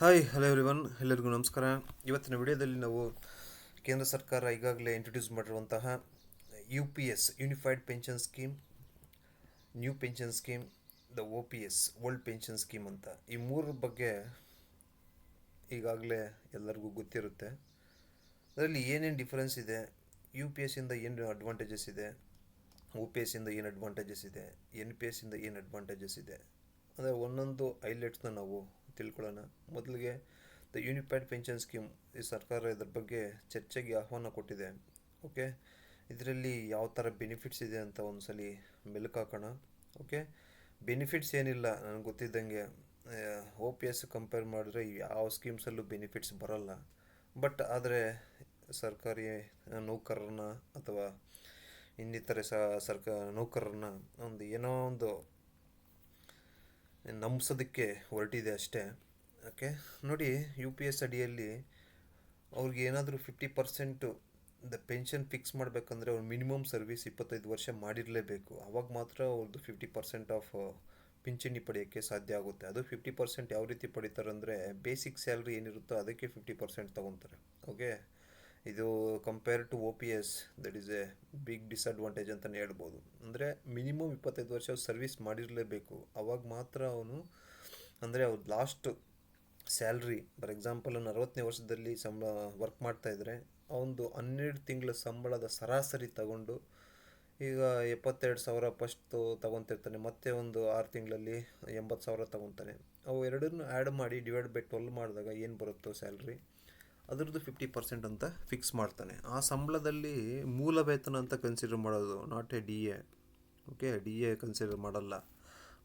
Hi hello everyone ಎಲ್ಲರಿಗೂ ನಮಸ್ಕಾರ. ಇವತ್ತಿನ ವಿಡಿಯೋದಲ್ಲಿ ನಾವು ಕೇಂದ್ರ ಸರ್ಕಾರ ಈಗಾಗಲೇ ಇಂಟ್ರೊಡ್ಯೂಸ್ ಮಾಡಿರುವಂತಹ U P S unified pension scheme new pension scheme the O P S old pension scheme ಅಂತ. ಈ ಮೂರರ ಬಗ್ಗೆ ಈಗಾಗಲೇ ಎಲ್ಲರಿಗೂ ಗೊತ್ತಿರುತ್ತೆ. ಅದರಲ್ಲಿ ಏನೇನು ಡಿಫ್ರೆನ್ಸ್ ಇದೆ? ಯು ಪಿ ಎಸ್ ಇಂದ ಏನು ಅಡ್ವಾಂಟೇಜಸ್ ಇದೆ? ಒ ಪಿ ಎಸ್ ಇಂದ ಏನು ಅಡ್ವಾಂಟೇಜಸ್ ಇದೆ? ಎನ್ ಪಿ ಎಸ್ ಇಂದ ಏನು ಅಡ್ವಾಂಟೇಜಸ್ ಇದೆ? ಅಂದರೆ ಒಂದೊಂದು ಹೈಲೈಟ್ಸ್ನ ನಾವು ತಿಳ್ಕೊಳ್ಳೋಣ. ಮೊದಲಿಗೆ ದ ಯೂನಿಫೈಡ್ ಪೆನ್ಷನ್ ಸ್ಕೀಮ್ ಈ ಸರ್ಕಾರ ಇದ್ರ ಬಗ್ಗೆ ಚರ್ಚೆಗೆ ಆಹ್ವಾನ ಕೊಟ್ಟಿದೆ. ಓಕೆ ಇದರಲ್ಲಿ ಯಾವ ಥರ ಬೆನಿಫಿಟ್ಸ್ ಇದೆ ಅಂತ ಒಂದು ಸಲ ಮೆಲುಕು ಹಾಕೋಣ. ಓಕೆ ಬೆನಿಫಿಟ್ಸ್ ಏನಿಲ್ಲ ನನಗೆ ಗೊತ್ತಿದ್ದಂಗೆ. ಓ ಪಿ ಎಸ್ ಕಂಪೇರ್ ಮಾಡಿದ್ರೆ ಯಾವ ಸ್ಕೀಮ್ಸಲ್ಲೂ ಬೆನಿಫಿಟ್ಸ್ ಬರೋಲ್ಲ. ಬಟ್ ಆದರೆ ಸರ್ಕಾರಿ ನೌಕರರನ್ನ ಅಥವಾ ಇನ್ನಿತರೆ ಸರ್ಕ, ನೌಕರರನ್ನ ಒಂದು ಏನೋ ಒಂದು ನಂಬಿಸೋದಕ್ಕೆ ಹೊರಟಿದೆ ಅಷ್ಟೇ. ಓಕೆ? ನೋಡಿ ಯು ಪಿ ಎಸ್ ಅಡಿಯಲ್ಲಿ ಅವ್ರಿಗೆ ಏನಾದರೂ fifty percent the pension fix ಮಾಡಬೇಕಂದ್ರೆ ಅವ್ರು ಮಿನಿಮಮ್ ಸರ್ವಿಸ್ ಇಪ್ಪತ್ತೈದು ವರ್ಷ ಮಾಡಿರಲೇಬೇಕು. ಅವಾಗ ಮಾತ್ರ ಅವ್ರದ್ದು ಫಿಫ್ಟಿ ಪರ್ಸೆಂಟ್ ಆಫ್ ಪಿಂಚಣಿ ಪಡೆಯೋಕ್ಕೆ ಸಾಧ್ಯ ಆಗುತ್ತೆ. ಅದು ಫಿಫ್ಟಿ ಪರ್ಸೆಂಟ್ ಯಾವ ರೀತಿ ಪಡಿತಾರೆ ಅಂದರೆ ಬೇಸಿಕ್ ಸ್ಯಾಲ್ರಿ ಏನಿರುತ್ತೋ ಅದಕ್ಕೆ ಫಿಫ್ಟಿ ಪರ್ಸೆಂಟ್ ತೊಗೊತಾರೆ. ಓಕೆ? ಇದು compare to O P S that is a big disadvantage ಅಂತಲೇ ಹೇಳ್ಬೋದು. ಅಂದರೆ ಮಿನಿಮಮ್ ಇಪ್ಪತ್ತೈದು ವರ್ಷ ಸರ್ವಿಸ್ ಮಾಡಿರಲೇಬೇಕು. ಅವಾಗ ಮಾತ್ರ ಅವನು, ಅಂದರೆ ಅವ್ರ ಲಾಸ್ಟ್ ಸ್ಯಾಲ್ರಿ ಫಾರ್ ಎಕ್ಸಾಂಪಲ್ ಅವ್ನು ಅರವತ್ತನೇ ವರ್ಷದಲ್ಲಿ ಸಂಬಳ ವರ್ಕ್ ಮಾಡ್ತಾಯಿದ್ರೆ ಅವನದು ಹನ್ನೆರಡು ತಿಂಗಳ ಸಂಬಳದ ಸರಾಸರಿ ತಗೊಂಡು ಈಗ ಎಪ್ಪತ್ತೆರಡು ಸಾವಿರ ಫಸ್ಟು ತೊಗೊತಿರ್ತಾನೆ, ಮತ್ತೆ ಒಂದು ಆರು ತಿಂಗಳಲ್ಲಿ ಎಂಬತ್ತು ಸಾವಿರ ತೊಗೊತಾನೆ. ಅವು ಎರಡನ್ನೂ ಆ್ಯಡ್ ಮಾಡಿ ಡಿವೈಡ್ ಬೈ ಟ್ವೆಲ್ ಮಾಡಿದಾಗ ಏನು ಬರುತ್ತೋ ಸ್ಯಾಲ್ರಿ ಅದ್ರದ್ದು ಫಿಫ್ಟಿ ಪರ್ಸೆಂಟ್ ಅಂತ ಫಿಕ್ಸ್ ಮಾಡ್ತಾನೆ. ಆ ಸಂಬಳದಲ್ಲಿ ಮೂಲ ವೇತನ ಅಂತ ಕನ್ಸಿಡರ್ ಮಾಡೋದು not A D A okay D A consider ಮಾಡಲ್ಲ.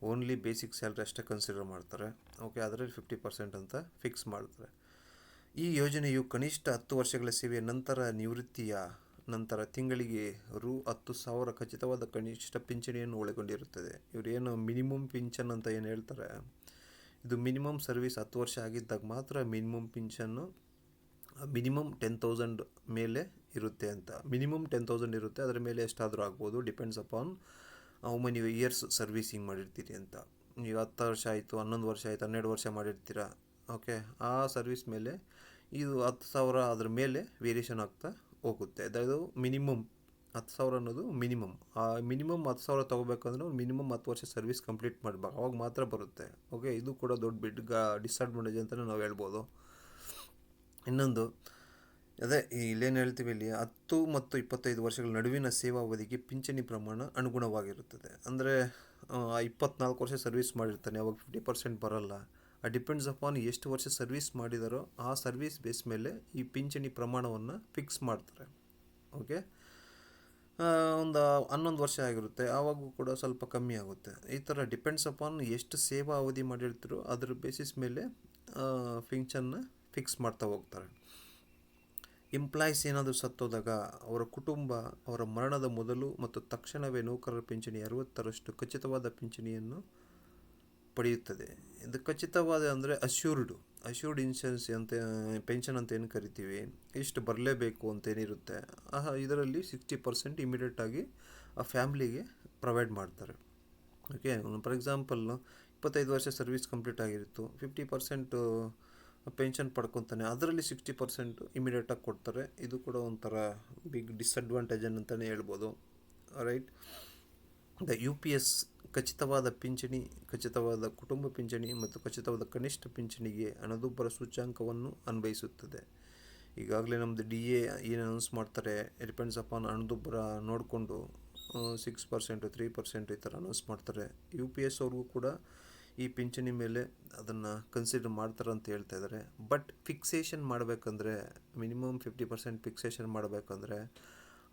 ಓನ್ಲಿ ಬೇಸಿಕ್ ಸ್ಯಾಲ್ರಿ ಅಷ್ಟೇ ಕನ್ಸಿಡರ್ ಮಾಡ್ತಾರೆ. ಓಕೆ ಅದರಲ್ಲಿ ಫಿಫ್ಟಿ ಪರ್ಸೆಂಟ್ ಅಂತ ಫಿಕ್ಸ್ ಮಾಡ್ತಾರೆ. ಈ ಯೋಜನೆಯು ಕನಿಷ್ಠ ಹತ್ತು ವರ್ಷಗಳ ಸೇವೆಯ ನಂತರ ನಿವೃತ್ತಿಯ ನಂತರ ತಿಂಗಳಿಗೆ ರು ಹತ್ತು ಸಾವಿರ ಖಚಿತವಾದ ಕನಿಷ್ಠ ಪಿಂಚಣಿಯನ್ನು ಒಳಗೊಂಡಿರುತ್ತದೆ. ಇವರೇನು ಮಿನಿಮಮ್ ಪಿಂಚನ್ ಅಂತ ಏನು ಹೇಳ್ತಾರೆ? ಇದು ಮಿನಿಮಮ್ ಸರ್ವಿಸ್ ಹತ್ತು ವರ್ಷ ಆಗಿದ್ದಾಗ ಮಾತ್ರ ಮಿನಿಮಮ್ ಪಿಂಚನ್ನು ಮಿನಿಮಮ್ ಟೆನ್ ತೌಸಂಡ್ ಮೇಲೆ ಇರುತ್ತೆ ಅಂತ. ಮಿನಿಮಮ್ ಟೆನ್ ತೌಸಂಡ್ ಇರುತ್ತೆ, ಅದರ ಮೇಲೆ ಎಷ್ಟಾದರೂ ಆಗ್ಬೋದು, depends upon how many years servicing ಮಾಡಿರ್ತೀರಿ ಅಂತ. ನೀವು ಹತ್ತು ವರ್ಷ ಆಯಿತು, ಹನ್ನೊಂದು ವರ್ಷ ಆಯಿತು, ಹನ್ನೆರಡು ವರ್ಷ ಮಾಡಿರ್ತೀರ? ಓಕೆ ಆ ಸರ್ವಿಸ್ ಮೇಲೆ ಇದು ಹತ್ತು ಸಾವಿರ ಅದ್ರ ಮೇಲೆ ವೇರಿಯೇಷನ್ ಆಗ್ತಾ ಹೋಗುತ್ತೆ. ಅದು ಮಿನಿಮಮ್ ಹತ್ತು ಸಾವಿರ ಅನ್ನೋದು ಮಿನಿಮಮ್. ಆ ಮಿನಿಮಮ್ ಹತ್ತು ಸಾವಿರ ತೊಗೋಬೇಕಂದ್ರೆ ಮಿನಿಮಮ್ ಹತ್ತು ವರ್ಷ ಸರ್ವಿಸ್ ಕಂಪ್ಲೀಟ್ ಮಾಡಬೇಕು ಅವಾಗ ಮಾತ್ರ ಬರುತ್ತೆ. ಓಕೆ ಇದು ಕೂಡ ದೊಡ್ಡ ಬಿಡ್ ಡಿಸ್ಅಡ್ವಾಂಟೇಜ್ ಅಂತಲೇ ನಾವು ಹೇಳ್ಬೋದು. ಇನ್ನೊಂದು, ಅದೇ ಇಲ್ಲೇನು ಹೇಳ್ತೀವಿ ಇಲ್ಲಿ, ಹತ್ತು ಮತ್ತು ಇಪ್ಪತ್ತೈದು ವರ್ಷಗಳ ನಡುವಿನ ಸೇವಾ ಅವಧಿಗೆ ಪಿಂಚಣಿ ಪ್ರಮಾಣ ಅನುಗುಣವಾಗಿರುತ್ತದೆ. ಅಂದರೆ ಇಪ್ಪತ್ನಾಲ್ಕು ವರ್ಷ ಸರ್ವಿಸ್ ಮಾಡಿರ್ತಾನೆ, ಅವಾಗ ಫಿಫ್ಟಿ ಪರ್ಸೆಂಟ್ ಬರಲ್ಲ. ಆ ಡಿಪೆಂಡ್ಸ್ ಅಪಾನ್ ಎಷ್ಟು ವರ್ಷ ಸರ್ವಿಸ್ ಮಾಡಿದಾರೋ ಆ ಸರ್ವಿಸ್ ಬೇಸ್ ಮೇಲೆ ಈ ಪಿಂಚಣಿ ಪ್ರಮಾಣವನ್ನು ಫಿಕ್ಸ್ ಮಾಡ್ತಾರೆ. ಓಕೆ ಒಂದು ಹನ್ನೊಂದು ವರ್ಷ ಆಗಿರುತ್ತೆ, ಆವಾಗೂ ಕೂಡ ಸ್ವಲ್ಪ ಕಮ್ಮಿ ಆಗುತ್ತೆ. ಈ ಥರ ಡಿಪೆಂಡ್ಸ್ ಅಪಾನ್ ಎಷ್ಟು ಸೇವಾ ಅವಧಿ ಮಾಡಿರ್ತೀರೋ ಅದ್ರ ಬೇಸಿಸ್ ಮೇಲೆ ಪಿಂಚನ್ನ ಫಿಕ್ಸ್ ಮಾಡ್ತಾ ಹೋಗ್ತಾರೆ. ಎಂಪ್ಲಾಯೀಸ್ ಏನಾದರೂ ಸತ್ತೋದಾಗ ಅವರ ಕುಟುಂಬ, ಅವರ ಮರಣದ ಮೊದಲು ಮತ್ತು ತಕ್ಷಣವೇ ನೌಕರರ ಪಿಂಚಣಿ ಅರವತ್ತರಷ್ಟು ಖಚಿತವಾದ ಪಿಂಚಣಿಯನ್ನು ಪಡೆಯುತ್ತದೆ. ಇದು ಖಚಿತವಾದ ಅಂದರೆ ಅಶ್ಯೂರ್ಡು ಅಶ್ಯೂರ್ಡ್ ಇನ್ಶೂರೆನ್ಸ್ ಅಂತ ಪೆನ್ಷನ್ ಅಂತ ಏನು ಕರಿತೀವಿ? ಇಷ್ಟು ಬರಲೇಬೇಕು ಅಂತೇನಿರುತ್ತೆ ಇದರಲ್ಲಿ ಸಿಕ್ಸ್ಟಿ ಪರ್ಸೆಂಟ್ ಇಮಿಡಿಯೇಟಾಗಿ ಆ ಫ್ಯಾಮಿಲಿಗೆ ಪ್ರೊವೈಡ್ ಮಾಡ್ತಾರೆ. ಓಕೆ ಫಾರ್ ಎಕ್ಸಾಂಪಲ್ ಇಪ್ಪತ್ತೈದು ವರ್ಷ ಸರ್ವಿಸ್ ಕಂಪ್ಲೀಟ್ ಆಗಿರುತ್ತು ಫಿಫ್ಟಿ ಪರ್ಸೆಂಟು ಪೆನ್ಷನ್ ಪಡ್ಕೊತಾನೆ. ಅದರಲ್ಲಿ ಸಿಕ್ಸ್ಟಿ ಪರ್ಸೆಂಟ್ ಇಮಿಡಿಯೇಟಾಗಿ ಕೊಡ್ತಾರೆ. ಇದು ಕೂಡ ಒಂಥರ ಬಿಗ್ ಡಿಸ್ಅಡ್ವಾಂಟೇಜ್ ಅಂತಲೇ ಹೇಳ್ಬೋದು. Right the U P S ಖಚಿತವಾದ ಪಿಂಚಣಿ, ಖಚಿತವಾದ ಕುಟುಂಬ ಪಿಂಚಣಿ ಮತ್ತು ಖಚಿತವಾದ ಕನಿಷ್ಠ ಪಿಂಚಣಿಗೆ ಹಣದುಬ್ಬರ ಸೂಚ್ಯಾಂಕವನ್ನು ಅನ್ವಯಿಸುತ್ತದೆ. ಈಗಾಗಲೇ ನಮ್ಮದು ಡಿ ಎ ಏನು ಅನೌನ್ಸ್ ಮಾಡ್ತಾರೆ ಡಿಪೆಂಡ್ಸ್ ಅಪಾನ್ ಹಣದುಬ್ಬರ ನೋಡಿಕೊಂಡು ಸಿಕ್ಸ್ ಪರ್ಸೆಂಟು ತ್ರೀ ಪರ್ಸೆಂಟ್ ಈ ಥರ ಅನೌನ್ಸ್ ಮಾಡ್ತಾರೆ. ಯು ಪಿ ಎಸ್ ಅವ್ರಿಗೂ ಕೂಡ ಈ ಪಿಂಚಣಿ ಮೇಲೆ ಅದನ್ನು ಕನ್ಸಿಡರ್ ಮಾಡ್ತಾರೆ ಅಂತ ಹೇಳ್ತಾ ಇದ್ದಾರೆ ಬಟ್ ಫಿಕ್ಸೇಷನ್ ಮಾಡಬೇಕಂದ್ರೆ ಮಿನಿಮಮ್ ಫಿಫ್ಟಿ ಪರ್ಸೆಂಟ್ ಫಿಕ್ಸೇಷನ್ ಮಾಡಬೇಕಂದ್ರೆ,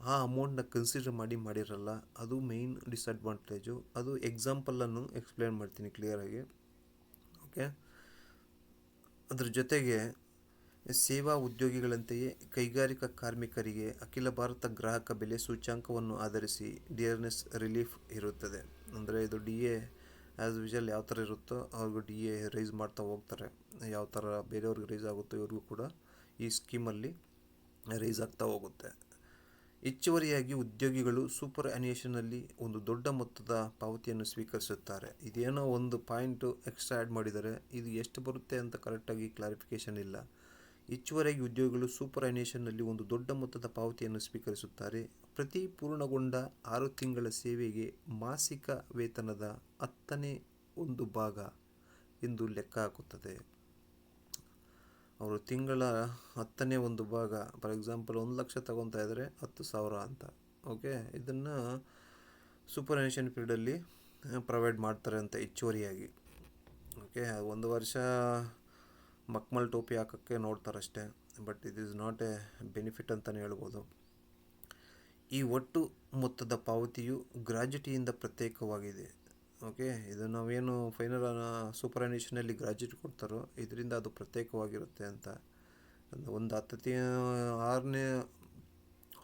ಆ ಅಮೌಂಟ್ನ ಕನ್ಸಿಡರ್ ಮಾಡಿ ಮಾಡಿರಲ್ಲ. ಅದು ಮೇಯ್ನ್ ಡಿಸ್ಅಡ್ವಾಂಟೇಜು ಅದು ಎಕ್ಸಾಂಪಲನ್ನು ಎಕ್ಸ್ಪ್ಲೇನ್ ಮಾಡ್ತೀನಿ ಕ್ಲಿಯರಾಗಿ ಓಕೆ ಅದ್ರ ಜೊತೆಗೆ, ಸೇವಾ ಉದ್ಯೋಗಿಗಳಂತೆಯೇ ಕೈಗಾರಿಕಾ ಕಾರ್ಮಿಕರಿಗೆ ಅಖಿಲ ಭಾರತ ಗ್ರಾಹಕ ಬೆಲೆ ಸೂಚ್ಯಾಂಕವನ್ನು ಆಧರಿಸಿ ಡಿಯರ್ನೆಸ್ ರಿಲೀಫ್ ಇರುತ್ತದೆ. ಅಂದರೆ ಇದು ಡಿ ಎ ಆ್ಯಸ್ ಯೂಶಲ್ ಯಾವ ಥರ ಇರುತ್ತೋ ಅವ್ರಿಗೂ ಡಿ ಎ ರೈಸ್ ಮಾಡ್ತಾ ಹೋಗ್ತಾರೆ. ಯಾವ ಥರ ಬೇರೆಯವ್ರಿಗೆ ರೈಸ್ ಆಗುತ್ತೋ ಇವ್ರಿಗೂ ಕೂಡ ಈ ಸ್ಕೀಮಲ್ಲಿ ರೈಸ್ ಆಗ್ತಾ ಹೋಗುತ್ತೆ. ಹೆಚ್ಚುವರಿಯಾಗಿ ಉದ್ಯೋಗಿಗಳು ಸೂಪರ್ ಅನಿಯೇಷನಲ್ಲಿ ಒಂದು ದೊಡ್ಡ ಮೊತ್ತದ ಪಾವತಿಯನ್ನು ಸ್ವೀಕರಿಸುತ್ತಾರೆ. ಇದೇನೋ ಒಂದು ಪಾಯಿಂಟು ಎಕ್ಸ್ಟ್ರಾ ಆ್ಯಡ್ ಮಾಡಿದರೆ ಇದು ಎಷ್ಟು ಬರುತ್ತೆ ಅಂತ ಕರೆಕ್ಟಾಗಿ ಕ್ಲಾರಿಫಿಕೇಷನ್ ಇಲ್ಲ. ಹೆಚ್ಚುವರಿಯಾಗಿ ಉದ್ಯೋಗಿಗಳು ಸೂಪರ್ ಐನೇಷನ್ನಲ್ಲಿ ಒಂದು ದೊಡ್ಡ ಮೊತ್ತದ ಪಾವತಿಯನ್ನು ಸ್ವೀಕರಿಸುತ್ತಾರೆ. ಪ್ರತಿ ಪೂರ್ಣಗೊಂಡ ಆರು ತಿಂಗಳ ಸೇವೆಗೆ ಮಾಸಿಕ ವೇತನದ ಹತ್ತನೇ ಒಂದು ಭಾಗ ಎಂದು ಲೆಕ್ಕ ಹಾಕುತ್ತದೆ. ಅವರು ತಿಂಗಳ ಹತ್ತನೇ ಒಂದು ಭಾಗ, ಫಾರ್ ಎಕ್ಸಾಂಪಲ್ ಒಂದು ಲಕ್ಷ ತಗೊತಾ ಇದ್ದರೆ ಹತ್ತು ಸಾವಿರ ಅಂತ. ಓಕೆ, ಇದನ್ನು ಸೂಪರ್ ಐನೇಷನ್ ಪೀರಿಯಡಲ್ಲಿ ಪ್ರೊವೈಡ್ ಮಾಡ್ತಾರೆ ಅಂತ ಹೆಚ್ಚುವರಿಯಾಗಿ. ಓಕೆ, ಒಂದು ವರ್ಷ ಮಕ್ಮಲ್ ಟೋಪಿ ಹಾಕೋಕ್ಕೆ ನೋಡ್ತಾರಷ್ಟೇ. But it is not a benefit ಅಂತಲೇ ಹೇಳ್ಬೋದು. ಈ ಒಟ್ಟು ಮೊತ್ತದ ಪಾವತಿಯು ಗ್ರಾಜ್ಯುಟಿಯಿಂದ ಪ್ರತ್ಯೇಕವಾಗಿದೆ. ಓಕೆ ಇದು ನಾವೇನು ಫೈನಲ್ ಸೂಪರ್ ಎನಿಷನಲ್ಲಿ ಗ್ರಾಜ್ಯುಟಿ ಕೊಡ್ತಾರೋ, ಇದರಿಂದ ಅದು ಪ್ರತ್ಯೇಕವಾಗಿರುತ್ತೆ ಅಂತ. ಒಂದು ಹತ್ತು ಆರನೇ,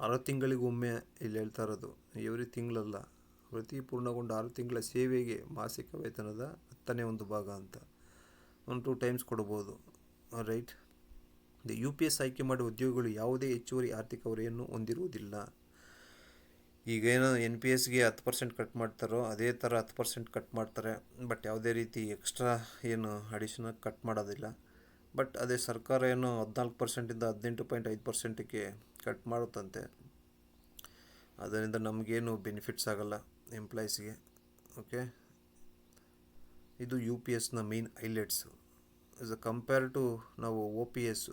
ಆರು ತಿಂಗಳಿಗೊಮ್ಮೆ ಇಲ್ಲಿ ಹೇಳ್ತಾ ಇರೋದು. ಎವ್ರಿ ತಿಂಗಳಲ್ಲ. ಪ್ರತಿ ಪೂರ್ಣಗೊಂಡ ಆರು ತಿಂಗಳ ಸೇವೆಗೆ ಮಾಸಿಕ ವೇತನದ ಹತ್ತನೇ ಒಂದು ಭಾಗ ಅಂತ. ಒಂದು ಟೂ ಟೈಮ್ಸ್ ಕೊಡ್ಬೋದು. ರೈಟ್ ಯು ಪಿ ಎಸ್ ಆಯ್ಕೆ ಮಾಡುವ ಉದ್ಯೋಗಿಗಳು ಯಾವುದೇ ಹೆಚ್ಚುವರಿ ಆರ್ಥಿಕ ಹೊರೆಯನ್ನು ಹೊಂದಿರುವುದಿಲ್ಲ. ಈಗೇನು ಎನ್ ಪಿ ಎಸ್ಗೆ ಹತ್ತು ಪರ್ಸೆಂಟ್ ಕಟ್ ಮಾಡ್ತಾರೋ, ಅದೇ ಥರ ಹತ್ತು ಪರ್ಸೆಂಟ್ ಕಟ್ ಮಾಡ್ತಾರೆ. ಬಟ್ ಯಾವುದೇ ರೀತಿ ಎಕ್ಸ್ಟ್ರಾ ಏನು ಅಡಿಷನಲ್ ಕಟ್ ಮಾಡೋದಿಲ್ಲ. ಬಟ್ ಅದೇ ಸರ್ಕಾರ ಏನು ಹದಿನಾಲ್ಕು ಪರ್ಸೆಂಟಿಂದ ಹದಿನೆಂಟು ಪಾಯಿಂಟ್ ಐದು ಪರ್ಸೆಂಟಿಗೆ ಕಟ್ ಮಾಡುತ್ತಂತೆ. ಅದರಿಂದ ನಮಗೇನು ಬೆನಿಫಿಟ್ಸ್ ಆಗಲ್ಲ ಎಂಪ್ಲಾಯೀಸ್ಗೆ ಓಕೆ ಇದು ಯು ಪಿ ಎಸ್ನ main highlights is a compare to ನಾವು ಒ ಪಿ ಎಸ್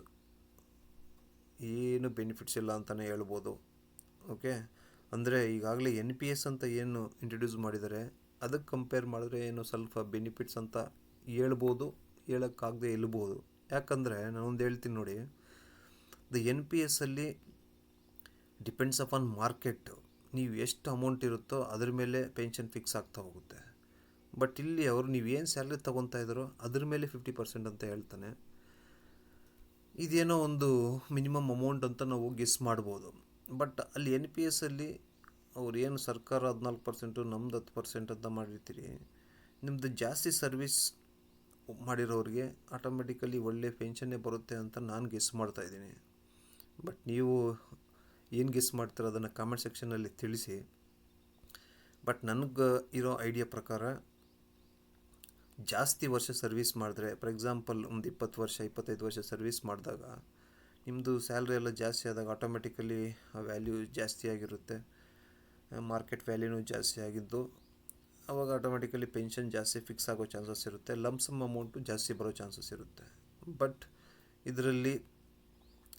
ಏನು ಬೆನಿಫಿಟ್ಸ್ ಇಲ್ಲ ಅಂತಲೇ ಹೇಳ್ಬೋದು. ಓಕೆ ಅಂದರೆ ಈಗಾಗಲೇ ಎನ್ ಪಿ ಎಸ್ ಅಂತ ಏನು ಇಂಟ್ರಡ್ಯೂಸ್ ಮಾಡಿದರೆ ಅದಕ್ಕೆ ಕಂಪೇರ್ ಮಾಡಿದ್ರೆ ಏನು ಸ್ವಲ್ಪ ಬೆನಿಫಿಟ್ಸ್ ಅಂತ ಹೇಳ್ಬೋದು, ಹೇಳೋಕ್ಕಾಗದೆ ಇಲ್ಬೋದು. ಯಾಕಂದರೆ ನಾನೊಂದು ಹೇಳ್ತೀನಿ ನೋಡಿ ದ ಎನ್ ಪಿ ಎಸ್ಸಲ್ಲಿ ಡಿಪೆಂಡ್ಸ್ ಅಪಾನ್ ಮಾರ್ಕೆಟ್ ನೀವು ಎಷ್ಟು ಅಮೌಂಟ್ ಇರುತ್ತೋ ಅದ್ರ ಮೇಲೆ ಪೆನ್ಷನ್ ಫಿಕ್ಸ್ ಆಗ್ತಾ ಹೋಗುತ್ತೆ. ಬಟ್ ಇಲ್ಲಿ ಅವರು ನೀವು ಏನು ಸ್ಯಾಲ್ರಿ ತೊಗೊತಾ ಇದ್ದಾರೋ ಅದ್ರ ಮೇಲೆ ಫಿಫ್ಟಿ ಪರ್ಸೆಂಟ್ ಅಂತ ಹೇಳ್ತಾನೆ. ಇದೇನೋ ಒಂದು ಮಿನಿಮಮ್ ಅಮೌಂಟ್ ಅಂತ ನಾವು ಗೆಸ್ ಮಾಡ್ಬೋದು. ಬಟ್ ಅಲ್ಲಿ ಎನ್ ಪಿ ಎಸ್ಸಲ್ಲಿ ಅವ್ರು ಏನು ಸರ್ಕಾರ ಹದಿನಾಲ್ಕು ಪರ್ಸೆಂಟು ನಮ್ದು ಹತ್ತು ಪರ್ಸೆಂಟ್ ಅಂತ ಮಾಡಿರ್ತೀರಿ ನಿಮ್ಮದು ಜಾಸ್ತಿ ಸರ್ವಿಸ್ ಮಾಡಿರೋರಿಗೆ ಆಟೋಮೆಟಿಕಲಿ ಒಳ್ಳೆ ಪೆನ್ಷನ್ನೇ ಬರುತ್ತೆ ಅಂತ ನಾನು ಗೆಸ್ ಮಾಡ್ತಾಯಿದ್ದೀನಿ ಬಟ್ ನೀವು ಏನು ಗೆಸ್ ಮಾಡ್ತೀರೋ ಅದನ್ನು ಕಾಮೆಂಟ್ ಸೆಕ್ಷನಲ್ಲಿ ತಿಳಿಸಿ. ಬಟ್ ನನಗೆ ಇರೋ ಐಡಿಯಾ ಪ್ರಕಾರ ಜಾಸ್ತಿ ವರ್ಷ ಸರ್ವಿಸ್ ಮಾಡಿದ್ರೆ ಫಾರ್ ಎಕ್ಸಾಂಪಲ್ ಒಂದು ಇಪ್ಪತ್ತು ವರ್ಷ, ಇಪ್ಪತ್ತೈದು ವರ್ಷ ಸರ್ವಿಸ್ ಮಾಡಿದಾಗ ನಿಮ್ಮದು ಸ್ಯಾಲ್ರಿ ಎಲ್ಲ ಜಾಸ್ತಿ ಆದಾಗ ಆಟೋಮೆಟಿಕಲಿ ವ್ಯಾಲ್ಯೂ ಜಾಸ್ತಿ ಆಗಿರುತ್ತೆ. ಮಾರ್ಕೆಟ್ ವ್ಯಾಲ್ಯೂನೂ ಜಾಸ್ತಿ ಆಗಿದ್ದು, ಅವಾಗ ಆಟೋಮೆಟಿಕಲಿ ಪೆನ್ಷನ್ ಜಾಸ್ತಿ ಫಿಕ್ಸ್ ಆಗೋ ಚಾನ್ಸಸ್ ಇರುತ್ತೆ. ಲಮ್ಸಮ್ ಅಮೌಂಟು ಜಾಸ್ತಿ ಬರೋ ಚಾನ್ಸಸ್ ಇರುತ್ತೆ. ಬಟ್ ಇದರಲ್ಲಿ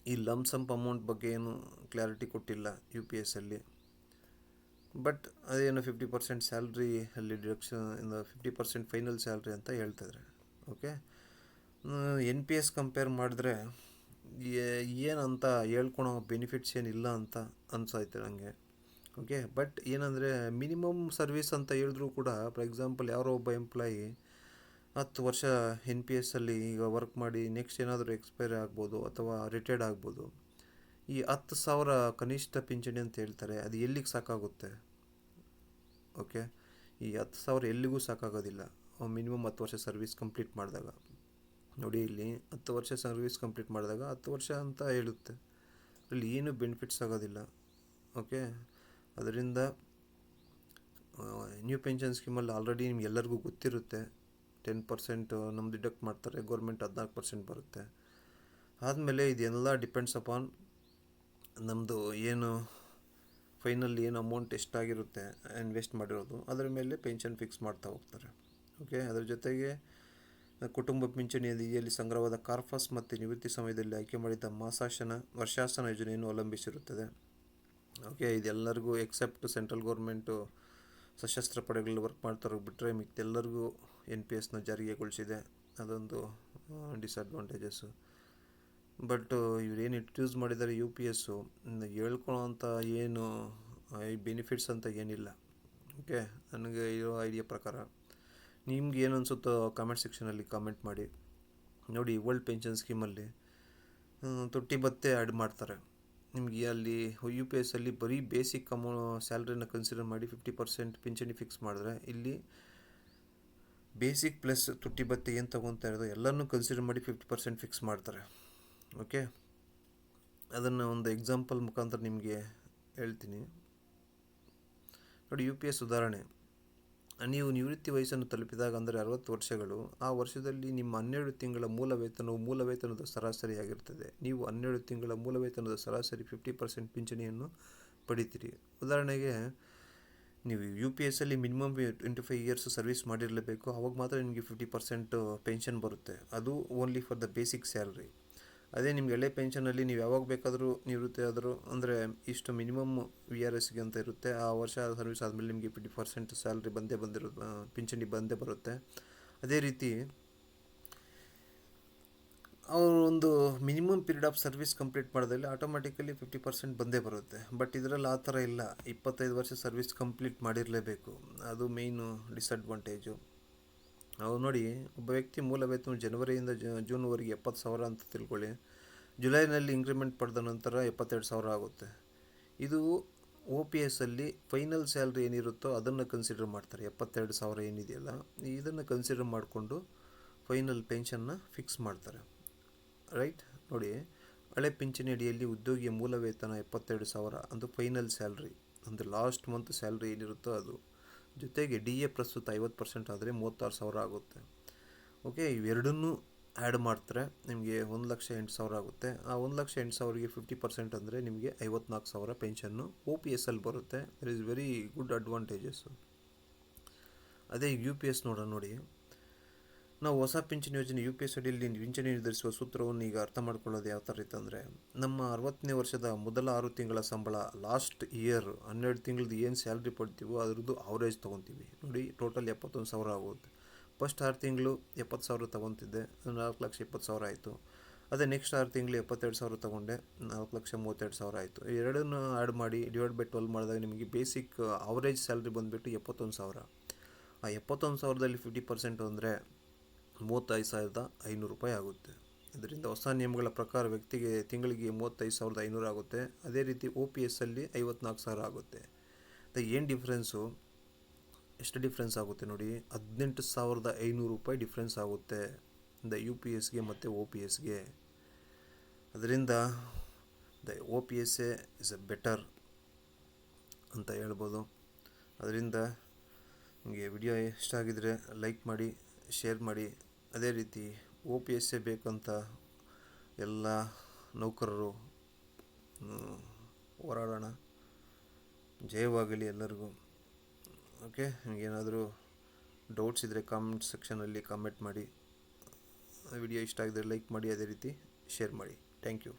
ಈ ಲಮ್ಸಮ್ ಅಮೌಂಟ್ ಬಗ್ಗೆ ಏನು ಕ್ಲಾರಿಟಿ ಕೊಟ್ಟಿಲ್ಲ ಯು ಪಿ ಎಸ್ಸಲ್ಲಿ ಬಟ್ ಅದೇನು ಫಿಫ್ಟಿ ಪರ್ಸೆಂಟ್ ಸ್ಯಾಲ್ರಿ ಅಲ್ಲಿ ಡಿಡಕ್ಷನ್ ಇಂದ ಫಿಫ್ಟಿ ಪರ್ಸೆಂಟ್ ಫೈನಲ್ ಸ್ಯಾಲ್ರಿ ಅಂತ ಹೇಳ್ತಿದ್ರೆ okay N P S compare ಮಾಡಿದ್ರೆ ಏನಂತ ಹೇಳ್ಕೊಳೋ ಬೆನಿಫಿಟ್ಸ್ ಏನಿಲ್ಲ ಅಂತ ಅನ್ಸೈತೆ ನನಗೆ ಓಕೆ ಬಟ್ ಏನಂದರೆ ಮಿನಿಮಮ್ ಸರ್ವಿಸ್ ಅಂತ ಹೇಳಿದ್ರು ಕೂಡ ಫಾರ್ ಎಕ್ಸಾಂಪಲ್ ಯಾರೋ ಒಬ್ಬ ಎಂಪ್ಲಾಯಿ ಹತ್ತು ವರ್ಷ ಎನ್ ಪಿ ಎಸ್ಸಲ್ಲಿ ಈಗ ವರ್ಕ್ ಮಾಡಿ ನೆಕ್ಸ್ಟ್ ಏನಾದರೂ ಎಕ್ಸ್ಪೈರ್ ಆಗ್ಬೋದು ಅಥವಾ ರಿಟೈರ್ಡ್ ಆಗ್ಬೋದು. ಈ ಹತ್ತು ಸಾವಿರ ಕನಿಷ್ಠ ಪಿಂಚಣಿ ಅಂತ ಹೇಳ್ತಾರೆ, ಅದು ಎಲ್ಲಿಗೆ ಸಾಕಾಗುತ್ತೆ? ಓಕೆ ಈ ಹತ್ತು ಸಾವಿರ ಎಲ್ಲಿಗೂ ಸಾಕಾಗೋದಿಲ್ಲ. ಮಿನಿಮಮ್ ಹತ್ತು ವರ್ಷ ಸರ್ವಿಸ್ ಕಂಪ್ಲೀಟ್ ಮಾಡಿದಾಗ. ನೋಡಿ ಇಲ್ಲಿ, ಹತ್ತು ವರ್ಷ ಸರ್ವಿಸ್ ಕಂಪ್ಲೀಟ್ ಮಾಡಿದಾಗ ಹತ್ತು ವರ್ಷ ಅಂತ ಹೇಳುತ್ತೆ. ಅಲ್ಲಿ ಏನು ಬೆನಿಫಿಟ್ಸ್ ಆಗೋದಿಲ್ಲ. ಓಕೆ ಅದರಿಂದ ನ್ಯೂ ಪೆನ್ಷನ್ ಸ್ಕೀಮಲ್ಲಿ ಆಲ್ರೆಡಿ ನಿಮ್ಗೆಲ್ಲರಿಗೂ ಗೊತ್ತಿರುತ್ತೆ. ಟೆನ್ ಪರ್ಸೆಂಟ್ ನಮ್ಮ ಡಿಡಕ್ಟ್ ಮಾಡ್ತಾರೆ ಗೌರ್ಮೆಂಟ್ ಹದಿನಾಲ್ಕು ಪರ್ಸೆಂಟ್ ಬರುತ್ತೆ. ಆದಮೇಲೆ ಇದೆಲ್ಲ ಡಿಪೆಂಡ್ಸ್ ಅಪಾನ್ ನಮ್ಮದು ಏನು ಫೈನಲ್ ಏನು ಅಮೌಂಟ್ ಎಷ್ಟಾಗಿರುತ್ತೆ ಇನ್ವೆಸ್ಟ್ ಮಾಡಿರೋದು, ಅದರ ಮೇಲೆ ಪೆನ್ಷನ್ ಫಿಕ್ಸ್ ಮಾಡ್ತಾ ಹೋಗ್ತಾರೆ. ಓಕೆ ಅದರ ಜೊತೆಗೆ ಕುಟುಂಬ ಪಿಂಚಣಿ ನಿಧಿಯಲ್ಲಿ ಸಂಗ್ರಹವಾದ ಕಾರ್ಫಾಸ್ ಮತ್ತು ನಿವೃತ್ತಿ ಸಮಯದಲ್ಲಿ ಆಯ್ಕೆ ಮಾಡಿದ ಮಾಸಾಶನ ವರ್ಷಾಸನ ಯೋಜನೆಯನ್ನು ಅವಲಂಬಿಸಿರುತ್ತದೆ. ಓಕೆ ಇದೆಲ್ಲರಿಗೂ ಎಕ್ಸೆಪ್ಟ್ ಸೆಂಟ್ರಲ್ ಗೌರ್ಮೆಂಟು ಸಶಸ್ತ್ರ ಪಡೆಗಳಲ್ಲಿ ವರ್ಕ್ ಮಾಡ್ತಾರೋ ಬಿಟ್ಟರೆ ಮಿಕ್ಕೆಲ್ಲರಿಗೂ ಎನ್ ಪಿ ಎಸ್ನ ಜಾರಿಗೆಗೊಳಿಸಿದೆ. ಅದೊಂದು ಡಿಸಡ್ವಾಂಟೇಜಸ್ಸು ಬಟ್ ಇವ್ರೇನು ಇಂಟ್ರಡ್ಯೂಸ್ ಮಾಡಿದ್ದಾರೆ ಯು ಪಿ ಎಸ್ಸು ಹೇಳ್ಕೊಳ್ಳೋಂಥ ಏನು ಬೆನಿಫಿಟ್ಸ್ ಅಂತ ಏನಿಲ್ಲ. ಓಕೆ ನನಗೆ ಇರೋ ಐಡಿಯಾ ಪ್ರಕಾರ. ನಿಮ್ಗೆ ಏನು ಅನಿಸುತ್ತೋ ಕಾಮೆಂಟ್ ಸೆಕ್ಷನಲ್ಲಿ ಕಾಮೆಂಟ್ ಮಾಡಿ. ನೋಡಿ ವರ್ಲ್ಡ್ ಪೆನ್ಷನ್ ಸ್ಕೀಮಲ್ಲಿ ತೊಟ್ಟಿ ಭತ್ತೆ ಆ್ಯಡ್ ಮಾಡ್ತಾರೆ. ನಿಮಗೆ ಅಲ್ಲಿ ಯು ಪಿ ಎಸ್ಸಲ್ಲಿ ಬರೀ ಬೇಸಿಕ್ ಅಮೌ ಸ್ಯಾಲ್ರಿನ ಕನ್ಸಿಡರ್ ಮಾಡಿ ಫಿಫ್ಟಿ ಪರ್ಸೆಂಟ್ ಪಿಂಚಣಿ ಫಿಕ್ಸ್ ಮಾಡಿದ್ರೆ, ಇಲ್ಲಿ ಬೇಸಿಕ್ ಪ್ಲಸ್ ತುಟ್ಟಿ ಭತ್ತೆ ಏನು ತೊಗೊತಾ ಇರೋದು, ಎಲ್ಲನೂ ಕನ್ಸಿಡರ್ ಮಾಡಿ ಫಿಫ್ಟಿ ಪರ್ಸೆಂಟ್ ಫಿಕ್ಸ್ ಮಾಡ್ತಾರೆ. ಓಕೆ ಅದನ್ನು ಒಂದು ಎಕ್ಸಾಂಪಲ್ ಮುಖಾಂತರ ನಿಮಗೆ ಹೇಳ್ತೀನಿ. ನೋಡಿ ಯು ಪಿ ಎಸ್ ಉದಾಹರಣೆ ನೀವು ನಿವೃತ್ತಿ ವಯಸ್ಸನ್ನು ತಲುಪಿದಾಗ ಅಂದರೆ ಅರವತ್ತು ವರ್ಷಗಳು, ಆ ವರ್ಷದಲ್ಲಿ ನಿಮ್ಮ ಹನ್ನೆರಡು ತಿಂಗಳ ಮೂಲ ವೇತನವು ಮೂಲ ವೇತನದ ಸರಾಸರಿಯಾಗಿರ್ತದೆ ನೀವು ಹನ್ನೆರಡು ತಿಂಗಳ ಮೂಲ ವೇತನದ ಸರಾಸರಿ ಫಿಫ್ಟಿ ಪರ್ಸೆಂಟ್ ಪಿಂಚಣಿಯನ್ನು ಪಡಿತೀರಿ. ಉದಾಹರಣೆಗೆ, ನೀವು ಯು ಪಿ ಎಸ್ ಅಲ್ಲಿ minimum twenty five years service ಮಾಡಿರಲೇಬೇಕು. ಅವಾಗ ಮಾತ್ರ ನಿಮಗೆ ಫಿಫ್ಟಿ ಪರ್ಸೆಂಟ್ ಪೆನ್ಷನ್ ಬರುತ್ತೆ. ಅದು only for the basic salary ಅದೇ ನಿಮ್ಗೆ ಎಳೆ ಪೆನ್ಷನಲ್ಲಿ ನೀವು ಯಾವಾಗ ಬೇಕಾದರೂ ನಿವೃತ್ತಿ ಆದರೂ, ಅಂದರೆ ಇಷ್ಟು ಮಿನಿಮಮ್ ವಿ ಆರ್ ಎಸ್ಗೆ ಅಂತ ಇರುತ್ತೆ. ಆ ವರ್ಷ ಸರ್ವಿಸ್ ಆದಮೇಲೆ ನಿಮಗೆ ಫಿಫ್ಟಿ ಪರ್ಸೆಂಟ್ ಸ್ಯಾಲ್ರಿ ಬಂದೇ ಬಂದಿರೋ ಪಿಂಚಣಿ ಬಂದೇ ಬರುತ್ತೆ. ಅದೇ ರೀತಿ ಅವರು ಒಂದು minimum period of service complete ಮಾಡೋದ್ರಲ್ಲಿ ಆಟೋಮೆಟಿಕಲಿ ಫಿಫ್ಟಿ ಪರ್ಸೆಂಟ್ ಬಂದೇ ಬರುತ್ತೆ. ಬಟ್ ಇದರಲ್ಲಿ ಆ ಥರ ಇಲ್ಲ. ಇಪ್ಪತ್ತೈದು ವರ್ಷ ಸರ್ವಿಸ್ ಕಂಪ್ಲೀಟ್ ಮಾಡಿರಲೇಬೇಕು. ಅದು ಮೇಯ್ನು ಡಿಸಡ್ವಾಂಟೇಜು ಅವ್ರು ನೋಡಿ, ಒಬ್ಬ ವ್ಯಕ್ತಿ ಮೂಲ ವೇತನ ಜನವರಿಯಿಂದ ಜೂನ್ವರೆಗೆ ಎಪ್ಪತ್ತು ಸಾವಿರ ಅಂತ ತಿಳ್ಕೊಳ್ಳಿ. ಜುಲೈನಲ್ಲಿ ಇಂಕ್ರಿಮೆಂಟ್ ಪಡೆದ ನಂತರ ಎಪ್ಪತ್ತೆರಡು ಸಾವಿರ ಆಗುತ್ತೆ. ಇದು ಒ ಪಿ ಎಸ್ಸಲ್ಲಿ ಫೈನಲ್ ಸ್ಯಾಲ್ರಿ ಏನಿರುತ್ತೋ ಅದನ್ನು ಕನ್ಸಿಡರ್ ಮಾಡ್ತಾರೆ. ಎಪ್ಪತ್ತೆರಡು ಸಾವಿರ ಏನಿದೆಯಲ್ಲ, ಇದನ್ನು ಕನ್ಸಿಡರ್ ಮಾಡಿಕೊಂಡು ಫೈನಲ್ ಪೆನ್ಷನ್ನ ಫಿಕ್ಸ್ ಮಾಡ್ತಾರೆ. ರೈಟ್ ನೋಡಿ, ಹಳೆ ಪಿಂಚಣಿ ಅಡಿಯಲ್ಲಿ ಉದ್ಯೋಗಿಯ ಮೂಲ ವೇತನ ಎಪ್ಪತ್ತೆರಡು ಸಾವಿರ, ಅದು ಫೈನಲ್ ಸ್ಯಾಲ್ರಿ ಅಂದರೆ ಲಾಸ್ಟ್ ಮಂತ್ ಸ್ಯಾಲ್ರಿ ಏನಿರುತ್ತೋ ಅದು. ಜೊತೆಗೆ ಡಿ ಎ ಪ್ರಸ್ತುತ ಐವತ್ತು ಪರ್ಸೆಂಟ್ ಆದರೆ ಮೂವತ್ತಾರು ಸಾವಿರ ಆಗುತ್ತೆ. ಓಕೆ ಇವೆರಡನ್ನೂ ಆ್ಯಡ್ ಮಾಡ್ತಾರೆ ನಿಮಗೆ ಒಂದು ಲಕ್ಷ ಎಂಟು ಸಾವಿರ ಆಗುತ್ತೆ. ಆ ಒಂದು ಲಕ್ಷ ಎಂಟು ಸಾವಿರಗೆ ಫಿಫ್ಟಿ ಪರ್ಸೆಂಟ್ ಅಂದರೆ ನಿಮಗೆ ಐವತ್ನಾಲ್ಕು ಸಾವಿರ ಪೆನ್ಷನ್ನು ಒ ಪಿ ಎಸ್ ಅಲ್ಲಿ ಬರುತ್ತೆ. There is very good advantages ಅದೇ ಯು ಪಿ ಎಸ್ ನೋಡೋಣ ನೋಡಿ. ನಾವು ಹೊಸ ಪಿಂಚಣಿ ಯೋಜನೆ ಯು ಪಿ ಎಸ್ ಅಡಿಯಲ್ಲಿ ಪಿಂಚಣಿ ನಿರ್ಧರಿಸುವ ಸೂತ್ರವನ್ನು ಈಗ ಅರ್ಥ ಮಾಡ್ಕೊಳ್ಳೋದು ಯಾವ ಥರ ಇತ್ತಂದರೆ ನಮ್ಮ ಅರವತ್ತನೇ ವರ್ಷದ ಮೊದಲ ಆರು ತಿಂಗಳ ಸಂಬಳ ಲಾಸ್ಟ್ ಇಯರ್ ಹನ್ನೆರಡು ತಿಂಗಳದ್ದು ಏನು ಸ್ಯಾಲ್ರಿ ಪಡ್ತೀವೋ ಅದ್ರದ್ದು ಅವರೇಜ್ ತೊಗೊತೀವಿ. ನೋಡಿ, ಟೋಟಲ್ ಎಪ್ಪತ್ತೊಂದು ಸಾವಿರ ಆಗೋದು ಫಸ್ಟ್ ಆರು ತಿಂಗಳು ಎಪ್ಪತ್ತು ಸಾವಿರ ತೊಗೊತಿದ್ದೆ, ನಾಲ್ಕು ಲಕ್ಷ ಇಪ್ಪತ್ತು ಸಾವಿರ ಆಯಿತು. ಅದೇ ನೆಕ್ಸ್ಟ್ ಆರು ತಿಂಗಳು ಎಪ್ಪತ್ತೆರಡು ಸಾವಿರ ತೊಗೊಂಡೆ, ನಾಲ್ಕು ಲಕ್ಷ ಮೂವತ್ತೆರಡು ಸಾವಿರ ಆಯಿತು. ಎರಡನ್ನು ಆ್ಯಡ್ ಮಾಡಿ ಡಿವೈಡ್ ಬೈ ಟ್ವೆಲ್ ಮಾಡಿದಾಗ ನಿಮಗೆ ಬೇಸಿಕ್ ಅವರೇಜ್ ಸ್ಯಾಲ್ರಿ ಬಂದುಬಿಟ್ಟು ಎಪ್ಪತ್ತೊಂದು ಸಾವಿರ. ಆ ಎಪ್ಪತ್ತೊಂದು ಸಾವಿರದಲ್ಲಿ ಫಿಫ್ಟಿ ಪರ್ಸೆಂಟ್ ಅಂದರೆ ಮೂವತ್ತೈದು ಸಾವಿರದ ಐನೂರು ರೂಪಾಯಿ ಆಗುತ್ತೆ. ಇದರಿಂದ ಹೊಸ ನಿಯಮಗಳ ಪ್ರಕಾರ ವ್ಯಕ್ತಿಗೆ ತಿಂಗಳಿಗೆ ಮೂವತ್ತೈದು ಸಾವಿರದ ಐನೂರು ಆಗುತ್ತೆ. ಅದೇ ರೀತಿ ಒ ಪಿ ಎಸ್ಸಲ್ಲಿ ಐವತ್ನಾಲ್ಕು ಸಾವಿರ ಆಗುತ್ತೆ. ಏನು ಡಿಫ್ರೆನ್ಸು ಎಷ್ಟು ಡಿಫ್ರೆನ್ಸ್ ಆಗುತ್ತೆ ನೋಡಿ. ಹದಿನೆಂಟು ಸಾವಿರದ ಐನೂರು ರೂಪಾಯಿ ಡಿಫ್ರೆನ್ಸ್ ಆಗುತ್ತೆ. ದ ಯು ಪಿ ಎಸ್ಗೆ ಮತ್ತು ಒ ಪಿ ಎಸ್ಗೆ ಅದರಿಂದ the O P S a is a better ಅಂತ ಹೇಳ್ಬೋದು. ಅದರಿಂದ ನಿಮಗೆ ವಿಡಿಯೋ ಇಷ್ಟ ಆಗಿದರೆ ಲೈಕ್ ಮಾಡಿ, ಶೇರ್ ಮಾಡಿ. ಅದೇ ರೀತಿ ಒ ಪಿ ಎಸ್ ಎ ಬೇಕಂತ ಎಲ್ಲ ನೌಕರರು ಹೋರಾಡೋಣ. ಜಯವಾಗಲಿ ಎಲ್ಲರಿಗೂ. ಓಕೆ, ನಿಮಗೇನಾದರೂ ಡೌಟ್ಸ್ ಇದ್ದರೆ ಕಾಮೆಂಟ್ ಸೆಕ್ಷನಲ್ಲಿ ಕಾಮೆಂಟ್ ಮಾಡಿ. ವಿಡಿಯೋ ಇಷ್ಟ ಆಗಿದ್ರೆ ಲೈಕ್ ಮಾಡಿ, ಅದೇ ರೀತಿ ಶೇರ್ ಮಾಡಿ. Thank you